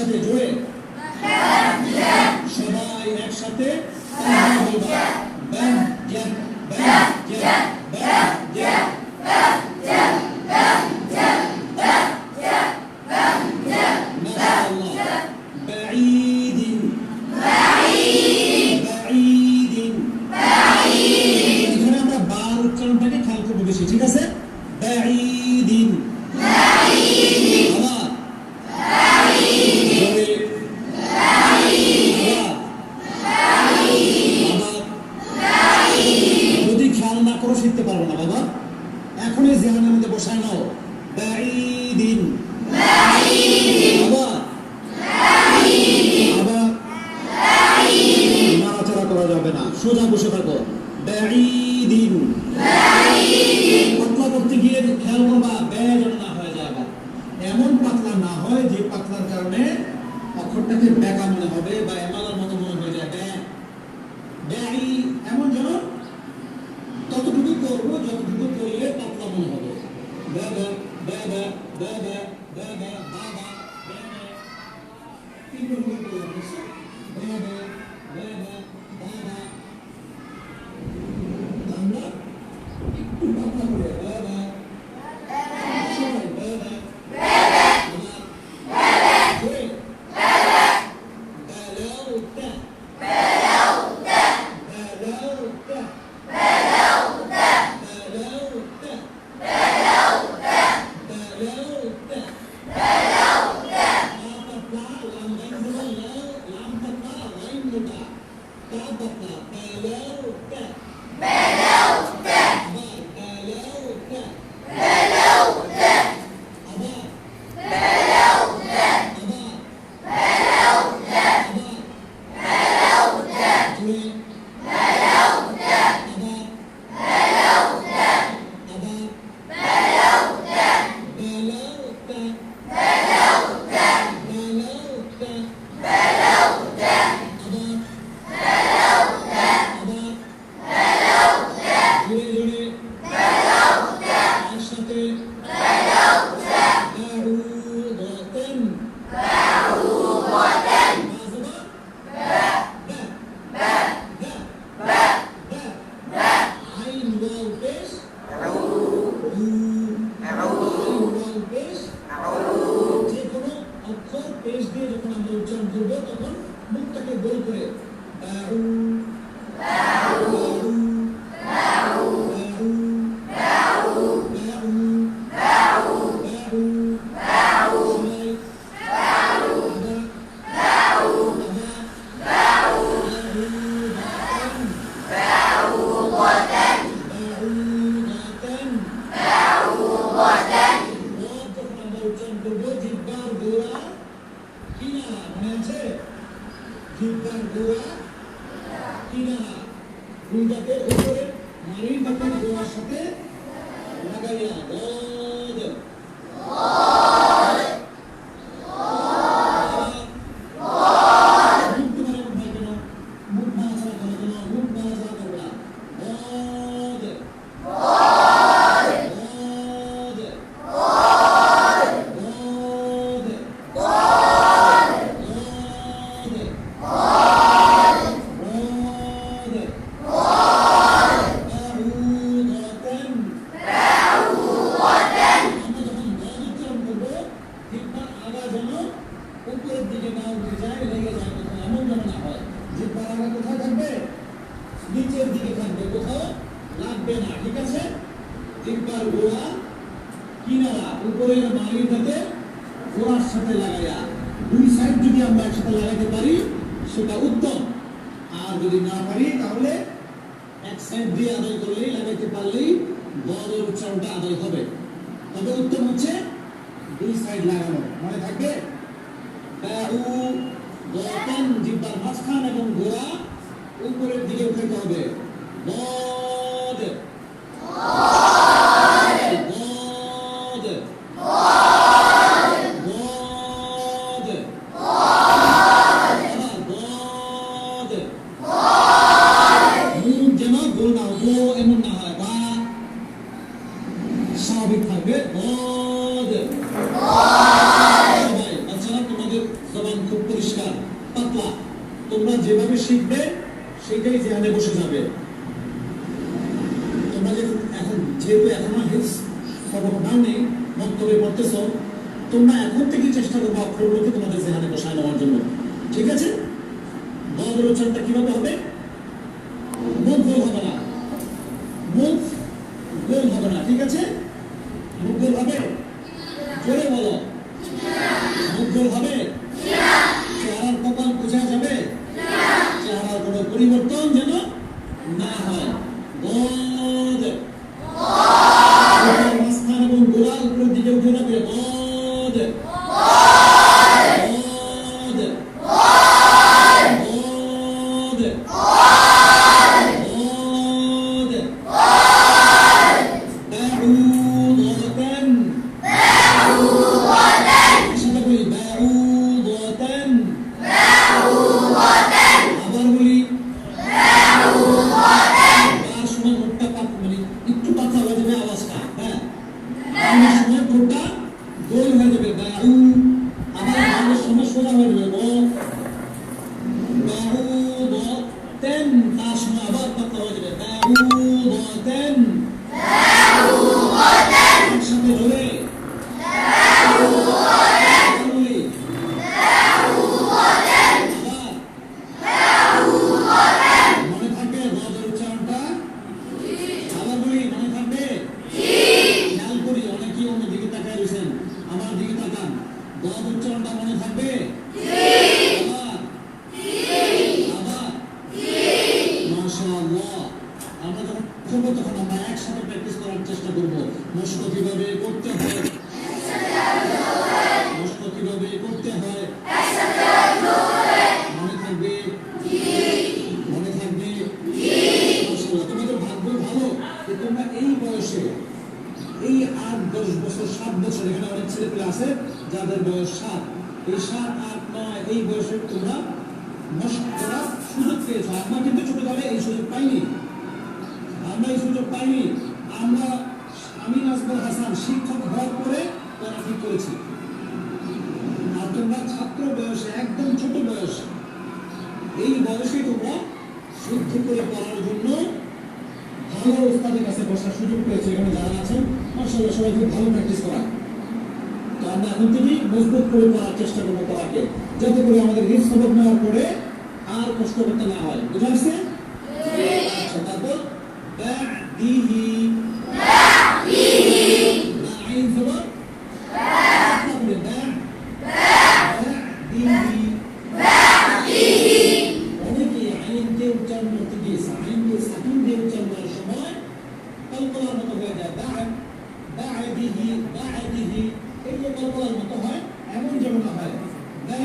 একসাথে জুড়ে সবাই একসাথে। ব্যাম না সোজা বসে থাকো ব্যাঈদিন পাতলা হয়ে এমন হয় মনে মনে হয়ে যেন ততটুকু করব যতটুকু করলে পাতলা মনে পেশ দিয়ে যখন আমরা উচ্চারণ করব তখন মুখটাকে গোল করে কিনা মেঝে জিব্বার গোড়া কিনা গুন্ডাতে উপরে মারির মাথার গোড়ার সাথে লাগাইয়া গদ নিচের দিকে থাকবে কোথাও, লাগবে না, ঠিক আছে? জিব্বার গোড়া কিনারা, উপরের মালিটাতে গোড়ার সাথে লাগাইয়া, দুই সাইড যদি আমরা একসাথে লাগাইতে পারি, সেটা উত্তম। আর যদি না পারি, তাহলে এক সাইড দিয়ে আদায় করলেই, লাগাইতে পারলেই বড় উচ্চারণটা আদায় হবে। তবে উত্তম হচ্ছে দুই সাইড লাগানো, মনে থাকবে? জিব্বার মাঝখান এবং গোড়া উপরের দিকে উঠাইতে হবে? না গো এমন না হয়, বা স্বাভাবিক থাকবে। বদ আচ্ছা তোমাদের তোমরা যেভাবে শিখবে সেটাই জেহানে বসে যাবে। তোমরা যে এখন যেহেতু এখনও নাও নেই, বক্তব্যে পড়তেছ, তোমরা এখন থেকে চেষ্টা করব অক্ষরগুলোকে তোমাদের জেহানে বসায় নেওয়ার জন্য। ঠিক আছে? বদর উচ্চারণটা কীভাবে হবে? মুখ গোল হবে না। মুখ গোল হবে না, ঠিক আছে? মুখ গোল হবে জোরে বলো মুখ গোল হবে চেহারার কপাল বোঝা যাবে চেহারার কোনো পরিবর্তন যেন না হয় বদ উপর মাঝখান এবং গোলাল উপরের দিকে উঠে Senhor. মস্ত কীভাবে করতে হয়। মস্ত কীভাবে করতে হয়। মনে থাকবে? মনে ভালো। এই বয়সে, এই আট, দশ বছর, সাত বছর, এখানে অনেক ছেলে পেলে আছে যাদের বয়স সাত। এই সাত, আট, নয়, এই বয়সে তোমরা নষ্ট করার সুযোগ পেয়েছ। আমরা কিন্তু ছোটকালে এই সুযোগ পাইনি। আমরা এই সুযোগ পাইনি। আমরা আমি হাসান শিক্ষক হওয়ার পরে পড়া ঠিক করেছি। আর তোমরা ছাত্র বয়সে একদম ছোট বয়স এই বয়সে তোমরা শুদ্ধ করে পড়ার জন্য ভালো ওস্তাদের কাছে বসার সুযোগ পেয়েছে এখানে যারা আছেন। মার্শাল্লাহ সবাই খুব ভালো প্র্যাকটিস করা। তো আমরা এখন থেকেই মজবুত করে পড়ার চেষ্টা করব পড়াকে যাতে করে আমাদের হিট সবক নেওয়ার পরে আর কষ্ট করতে না হয়। বুঝা আসছে আচ্ছা তারপর ব্যাদিহি কল্পনার মতো হয়ে যায় দা আদিহি দা আদিহি এই যে কল্পনার মতো হয় এমন যেমন হয় দা